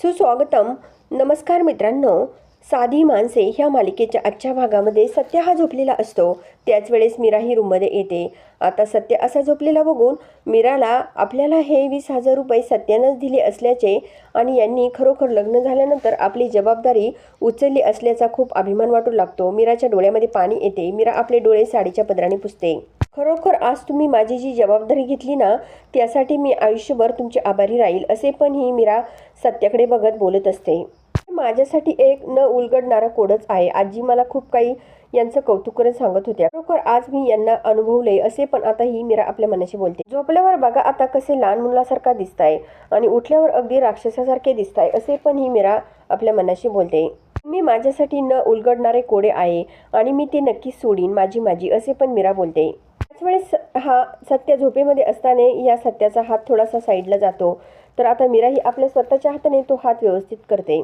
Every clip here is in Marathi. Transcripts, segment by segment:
सुस्वागतम. नमस्कार मित्रांनो. साधी माणसे ह्या मालिकेच्या आजच्या भागामध्ये सत्य हा झोपलेला असतो. त्याच वेळेस मीरा ही रूममध्ये येते. आता सत्य असा झोपलेला बघून मीराला आपल्याला हे वीस हजार रुपये सत्यानंच दिले असल्याचे आणि यांनी खरोखर लग्न झाल्यानंतर आपली जबाबदारी उचलली असल्याचा खूप अभिमान वाटू लागतो. मीराच्या डोळ्यामध्ये पाणी येते. मीरा आपले डोळे साडीच्या पदराने पुसते. खरोखर आज तुम्ही माझी जी जबाबदारी घेतली ना त्यासाठी मी आयुष्यभर तुमची आभारी राहील असे पण ही मीरा सत्याकडे बघत बोलत असते. माझ्यासाठी एक न उलगडणारा कोडच आहे. आजी मला खूप काही यांचं कौतुक करत सांगत होत्या. खरोखर आज मी यांना अनुभवले असे पण आता ही मीरा आपल्या मनाशी बोलते. झोपल्यावर बघा आता कसे लहान मुलासारखा दिसताय आणि उठल्यावर अगदी राक्षसासारखे दिसताय असे पण ही मीरा आपल्या मनाशी बोलते. मी माझ्यासाठी न उलगडणारे कोडे आहे आणि मी ते नक्कीच सोडीन माझी माझी असे पण मीरा बोलते. त्याच वेळेस हा सत्य झोपेमध्ये असताना या सत्याचा हात थोडासा साईडला जातो. तर आता मीरा ही आपल्या स्वतःच्या हाताने तो हात व्यवस्थित करते.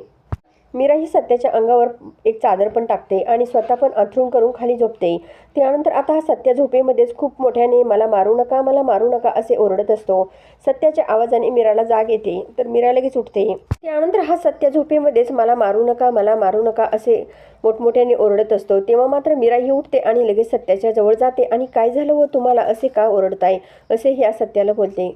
मीरा ही सत्याच्या अंगावर एक चादर पण टाकते आणि स्वतः पण अथरून करून खाली झोपते. त्यानंतर आता हा सत्या झोपेमध्येच खूप मोठ्याने मला मारू नका मला मारू नका असे ओरडत असतो. सत्याच्या आवाजाने मीराला जाग येते तर मीरा लगेच उठते. त्यानंतर हा सत्य झोपेमध्येच मला मारू नका मला मारू नका असे मोठमोठ्याने ओरडत असतो. तेव्हा मात्र मीरा ही उठते आणि लगेच सत्याच्या जवळ जाते. आणि काय झालं व तुम्हाला? असे का ओरडताय? असे ह्या सत्याला बोलते.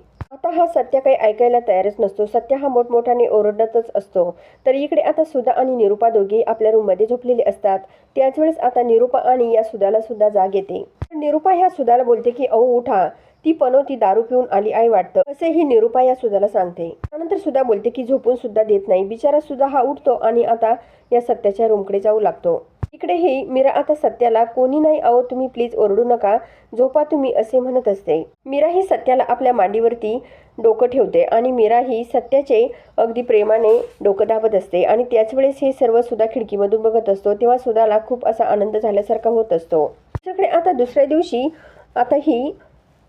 आता हा सत्य काही ऐकायला तयारच नसतो. सत्य हा मोठमोठ्याने ओरडतच असतो. तर इकडे आता सुधा आणि निरुपा दोघे आपल्या रूममध्ये झोपलेले असतात. त्याच वेळेस आता निरुपा आणि या सुधाला सुद्धा जाग येते. निरुपा ह्या सुधाला बोलते की अहो उठा. ती पनोती दारू पिऊन आली आहे वाटतं. असे ही निरुपा या सुधाला सांगते. त्यानंतर सुद्धा बोलते की झोपून सुद्धा देत नाही. बिचारा सुद्धा हा उठतो आणि आता या सत्याच्या रूमकडे जाऊ लागतो. इकडेही मीरा आता सत्याला कोणी नाही अहो तुम्ही प्लीज ओरडू नका. झोपा तुम्ही असे म्हणत असते. मीरा ही सत्याला आपल्या मांडीवरती डोकं ठेवते आणि मीरा ही सत्याचे अगदी प्रेमाने डोकं दाबत असते. आणि त्याच वेळेस हे सर्व सुद्धा खिडकीमधून बघत असतो. तेव्हा सुद्धाला खूप असा आनंद झाल्यासारखा होत असतो. दुसरीकडे आता दुसऱ्या दिवशी आता ही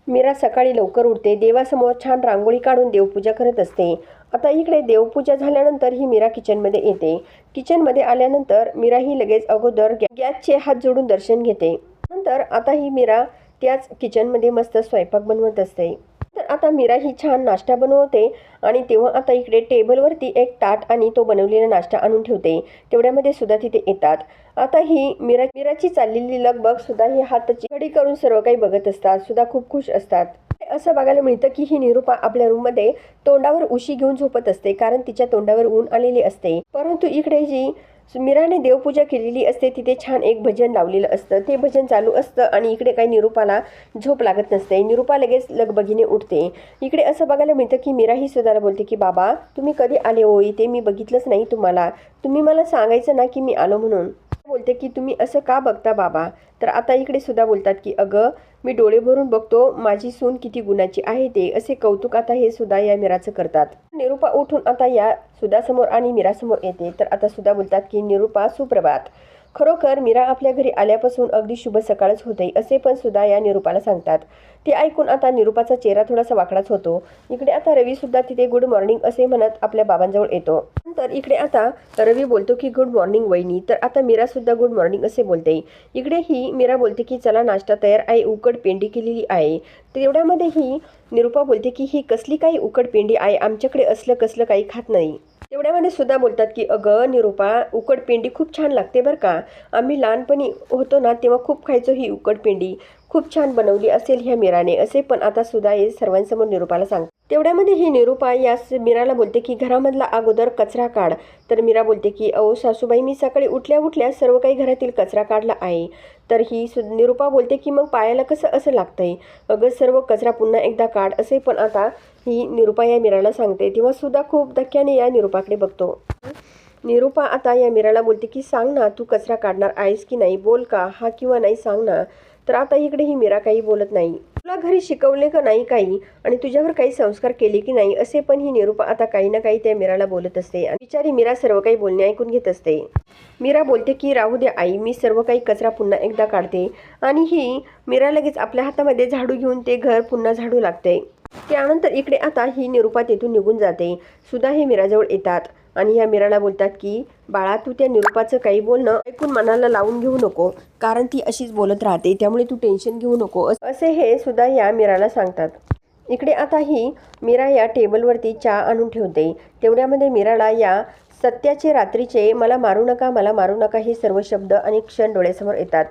मीरा सकाळी लवकर उठते. देवासमोर छान रांगोळी काढून देवपूजा करत असते. आता इकडे देवपूजा झाल्यानंतर ही मीरा किचनमध्ये येते. किचनमध्ये आल्यानंतर मीरा ही लगेच अगोदर गॅसचे हात जोडून दर्शन घेते. नंतर आता ही मीरा त्याच किचनमध्ये मस्त स्वयंपाक बनवत असते. तर आता मीरा ही छान नाश्ता बनवते आणि तेव्हा आता इकडे टेबलवरती एक ताट आणि तो बनवलेला नाश्ता आणून ठेवते. तेवढ्यामध्ये सुद्धा तिथे येतात. आता ही मीरा मीराची चाललेली लगबग सुद्धा ही हाताची घडी करून सर्व काही बघत असतात. सुद्धा खूप खुश असतात. असं बघायला मिळतं की ही निरूपा आपल्या रूममध्ये तोंडावर उशी घेऊन झोपत असते कारण तिच्या तोंडावर ऊन आलेले असते. परंतु इकडे जी मीराने देवपूजा केलेली असते तिथे छान एक भजन लावलेलं असतं. ते भजन चालू असतं आणि इकडे काही निरूपाला झोप लागत नसते. निरूपा लगेच लगबगीने उठते. इकडे असं बघायला मिळतं की मीरा ही सुद्धा बोलते की बाबा तुम्ही कधी आले हो? इथे मी बघितलंच नाही तुम्हाला. तुम्ही मला सांगायचं ना की मी आलो म्हणून. बोलते की तुम्ही असं का बघता बाबा? तर आता इकडे सुद्धा बोलतात की अगं मी डोळे भरून बघतो माझी सून किती गुणाची आहे ते. असे कौतुक आता हे सुद्धा या मीराचं करतात. निरूपा उठून आता या सुधासमोर आणि मीरासमोर येते. तर आता सुद्धा बोलतात की निरूपा सुप्रभात. खरोखर मीरा आपल्या घरी आल्यापासून अगदी शुभ सकाळच होते. असे पण सुद्धा या निरूपाला सांगतात. ते ऐकून आता निरूपाचा चेहरा थोडासा वाकडाच होतो. इकडे आता रवी सुद्धा तिथे गुड मॉर्निंग असे म्हणत आपल्या बाबांजवळ येतो. तर इकडे आता रवी बोलतो की गुड मॉर्निंग वहिनी. तर आता मीरासुद्धा गुड मॉर्निंग असे बोलते. इकडे ही मीरा बोलते की चला नाश्ता तयार आहे उकड पेंडी केलेली आहे. तेवढ्यामध्ये ही निरूपा बोलते की ही कसली काही उकड पेंडी आहे? आमच्याकडे असलं कसलं काही खात नाही. तेवढ्यामध्ये सुद्धा बोलतात की अगं निरूपा उकड पेंडी खूप छान लागते बरं का. आम्ही लहानपणी होतो ना तेव्हा खूप खायचो ही उकड पेंडी. खूप छान बनवली असेल ह्या मीराने. असे पण आता सुद्धा हे सर्वांसमोर निरूपाला सांगतात. तेवढ्यामध्ये ही निरूपा यास मीराला बोलते की घरामधला अगोदर कचरा काढ. तर मीरा बोलते की अहो सासूबाई मी सकाळी उठल्या उठल्या सर्व काही घरातील कचरा काढला आहे. तर ही सु निरूपा बोलते की मग पायाला कसं असं लागतंय? अगं सर्व कचरा पुन्हा एकदा काढ. असे पण आता ही निरूपा या मीराला सांगते. तेव्हा सुद्धा खूप धक्क्याने या निरूपाकडे बघतो. निरूपा आता या मीराला बोलते की सांग ना तू कचरा काढणार आहेस की नाही? बोल का? हा किंवा नाही सांग ना. तर आता इकडे ही मीरा काही बोलत नाही. तुला घरी शिकवले का नाही काही? आणि तुझ्यावर काही संस्कार केले की नाही? असे पण ही निरूपा आता काही ना काही त्या मीराला बोलत असते. आणि बिचारी मीरा सर्व काही बोलणे ऐकून घेत असते. मीरा बोलते की राहू दे आई मी सर्व काही कचरा पुन्हा एकदा काढते. आणि ही मीरा लगेच आपल्या हातामध्ये झाडू घेऊन ते घर पुन्हा झाडू लागते. त्यानंतर इकडे आता ही निरूपा तेथून निघून जाते. सुद्धा हे मीराजवळ येतात. आणि ह्या मीराला बोलतात की बाळा तू त्या निरूपाचं काही बोलणं ऐकून मनाला लावून घेऊ नको. कारण ती अशीच बोलत राहते. त्यामुळे तू टेन्शन घेऊ नको. असे हे सुद्धा या मीराला सांगतात. इकडे आता ही मीरा या टेबलवरती चहा आणून ठेवते. तेवढ्यामध्ये मीराला या सत्याचे रात्रीचे मला मारू नका मला मारू नका हे सर्व शब्द आणि क्षण डोळ्यासमोर येतात.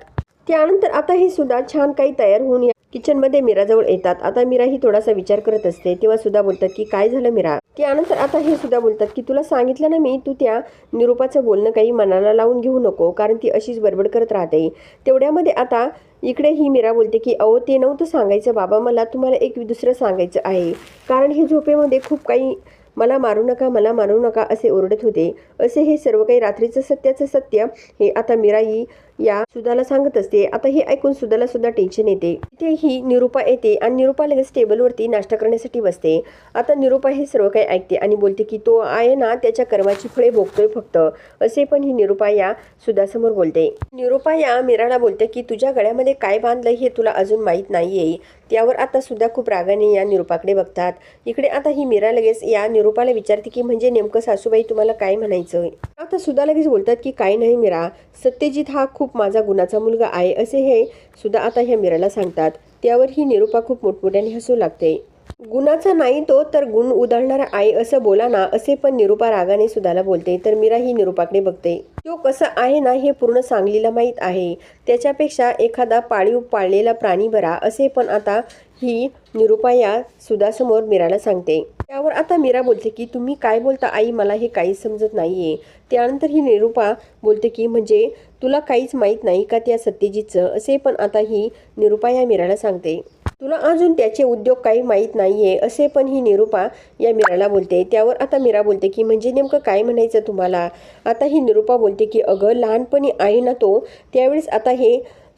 त्यानंतर आता हे सुद्धा छान काही तयार होऊन या किचनमध्ये मीराजवळ येतात. आता मीरा ही थोडासा विचार करत असते. तेव्हा सुद्धा बोलतात की काय झालं मीरा त्यानंतर आता हे सुद्धा बोलतात की तुला सांगितलं ना मी तू त्या निरूपाचं बोलणं काही मनाला लावून घेऊ नको कारण ती अशीच बडबड करत राहते. तेवढ्यामध्ये आता इकडे ही मीरा बोलते की अहो ते नव्हतं सांगायचं बाबा मला तुम्हाला एक दुसरं सांगायचं आहे. कारण हे झोपेमध्ये खूप काही मला मारू नका मला मारू नका असे ओरडत होते. असे हे सर्व काही रात्रीचं सत्याचं सत्य हे आता मीरा ही या सुधाला सांगत असते. आता हे ऐकून सुधाला सुद्धा टेन्शन येते. तिथे ही निरूपा येते आणि निरूपा लगेच टेबलवरती नाश्ता करण्यासाठी बसते. आता निरूपा हे सर्व काही ऐकते आणि बोलते की तो आहे ना त्याच्या कर्माची फळे भोगतोय फक्त. असे पण ही निरूपा या सुधासमोर बोलते. निरुपा या मीराला बोलते की तुझ्या गळ्यामध्ये काय बांधलं हे तुला अजून माहीत नाहीये. त्यावर आता सुद्धा खूप रागाने या निरूपाकडे बघतात. इकडे आता ही मीरा लगेच या निरूपाला विचारते की म्हणजे नेमकं सासूबाई तुम्हाला काय म्हणायचं आता सुद्धा लगेच बोलतात की काय नाही मीरा. सत्यजित हा खूप खूप माझा गुणाचा मुलगा आहे असे हे सुद्धा आता ह्या मीराला सांगतात. त्यावर ही निरूपा खूप मोठमोठ्याने हसू लागते. गुणाचा नाही तो तर गुण उधळणारा आहे असं बोला ना असे पण निरुपा रागाने सुधाला बोलते. तर मीरा ही निरुपाकडे बघते. तो कसा आहे ना हे पूर्ण सांगलीला माहीत आहे. त्याच्यापेक्षा एखादा पाळीव पाळलेला प्राणी बरा असे पण आता ही निरुपा या सुधासमोर मीराला सांगते. त्यावर आता मीरा बोलते की तुम्ही काय बोलता आई? मला हे काहीच समजत नाहीये. त्यानंतर ही निरुपा बोलते की म्हणजे तुला काहीच माहीत नाही का त्या सत्यजितचं? असे पण आता ही निरुपा या मीराला सांगते. तुला अजून त्याचे उद्योग काही माहीत नाही आहे असे पण ही निरूपा या मीराला बोलते. त्यावर आता मीरा बोलते की म्हणजे नेमकं काय म्हणायचं तुम्हाला? आता ही निरूपा बोलते की अगं लहानपणी आहे ना तो त्यावेळेस आता हे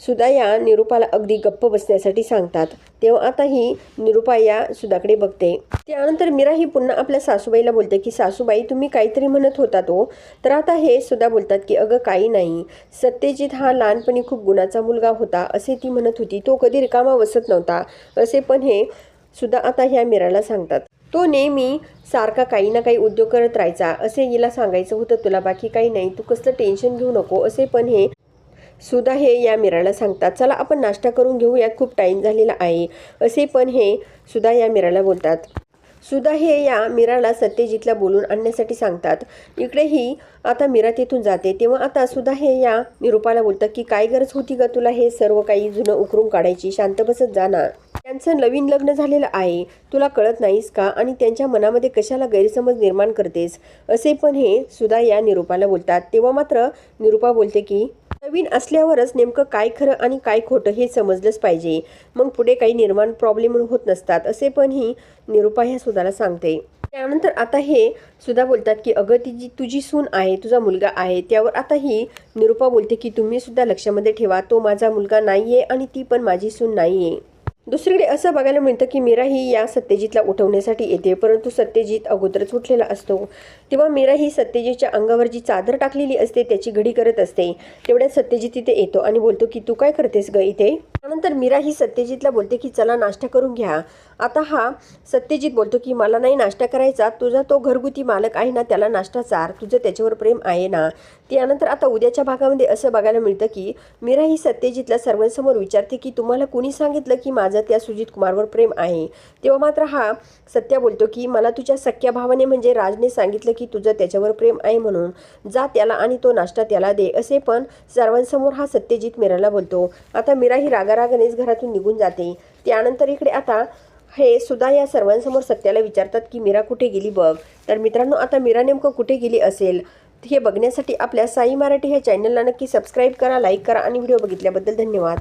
सुधा या निरूपाला अगदी गप्प बसण्यासाठी सांगतात. तेव्हा आता ही निरूपा या सुधाकडे बघते. त्यानंतर मीरा ही पुन्हा आपल्या सासूबाईला बोलते की सासूबाई तुम्ही काहीतरी म्हणत होता तो. तर आता हे सुद्धा बोलतात की अगं काही नाही. सत्यजित हा लहानपणी खूप गुणाचा मुलगा होता. असे ती म्हणत होती. तो कधी रिकामा बसत नव्हता. असे पण हे सुद्धा आता ह्या मीराला सांगतात. तो नेहमी सारखा काही ना काही उद्योग करत राहायचा. असे हिला सांगायचं होतं तुला बाकी काही नाही. तू कसलं टेन्शन घेऊ नको. असे पण हे सुद्धा हे या मीराला सांगतात चला आपण नाश्ता करून घेऊयात खूप टाईम झालेला आहे. असे पण हे सुद्धा या मीराला बोलतात. सुद्धा हे या मीराला सत्यजितला बोलून आणण्यासाठी सांगतात. इकडेही आता मीरा तिथून जाते. तेव्हा आता सुद्धा हे या निरूपाला बोलतात की काय गरज होती का तुला हे सर्व काही जुनं उकरून काढायची? शांत बसत जा ना. त्यांचं नवीन लग्न झालेलं आहे. तुला कळत नाहीस का? आणि त्यांच्या मनामध्ये कशाला गैरसमज निर्माण करतेस? असे पण हे सुद्धा या निरूपाला बोलतात. तेव्हा मात्र निरूपा बोलते की नवीन असल्यावरच नेमकं काय खरं आणि काय खोटं हे समजलंच पाहिजे. मग पुढे काही निर्माण प्रॉब्लेम होत नसतात असे पण ही निरुपा ह्या सुधाला सांगते. त्यानंतर आता हे सुद्धा बोलतात की अगं ती जी तुझी सून आहे तुझा मुलगा आहे त्यावर आता ही निरुपा बोलते की तुम्ही सुद्धा लक्षामध्ये ठेवा तो माझा मुलगा नाही आहे आणि ती पण माझी सून नाही आहे दुसरीकडे असं बघायला मिळतं की मीरा ही या सत्यजितला उठवण्यासाठी येते परंतु सत्यजित अगोदरच उठलेला असतो. तेव्हा मीरा ही सत्यजितच्या अंगावर जी चादर टाकलेली असते त्याची घडी करत असते. तेवढ्यात सत्यजित तिथे येतो आणि बोलतो की तू काय करतेस ग इथे? त्यानंतर मीरा ही सत्यजितला बोलते की चला नाश्ता करून घ्या. आता हा सत्यजित बोलतो की मला नाही नाश्ता करायचा. तुझा तो घरगुती मालक आहे ना त्याला नाश्ता चार. तुझं त्याच्यावर प्रेम आहे ना. त्यानंतर आता उद्याच्या भागामध्ये असं बघायला मिळतं की मीरा ही सत्यजितला सर्वांसमोर विचारते की तुम्हाला कुणी सांगितलं की माझं त्या सुजित कुमारवर प्रेम आहे? तेव्हा मात्र हा सत्या बोलतो की मला तुझ्या सख्या भावाने म्हणजे राजने सांगितलं की तुझं त्याच्यावर प्रेम आहे म्हणून. जा त्याला आणि तो नाश्ता त्याला दे. असे पण सर्वांसमोर हा सत्यजित मीराला बोलतो. आता मीरा ही रागाराग गणेश घरातून निघून जाते. त्यानंतर इकडे आता हे सुद्धा या सर्वांसमोर सत्याला विचारतात की मीरा कुठे गेली बघ? तर मित्रांनो आता मीरा नेमकं कुठे गेली असेल? हे बघण्यासाठी आपल्या साई मराठी ह्या चॅनलला नक्की सबस्क्राईब करा लाईक करा आणि व्हिडिओ बघितल्याबद्दल धन्यवाद.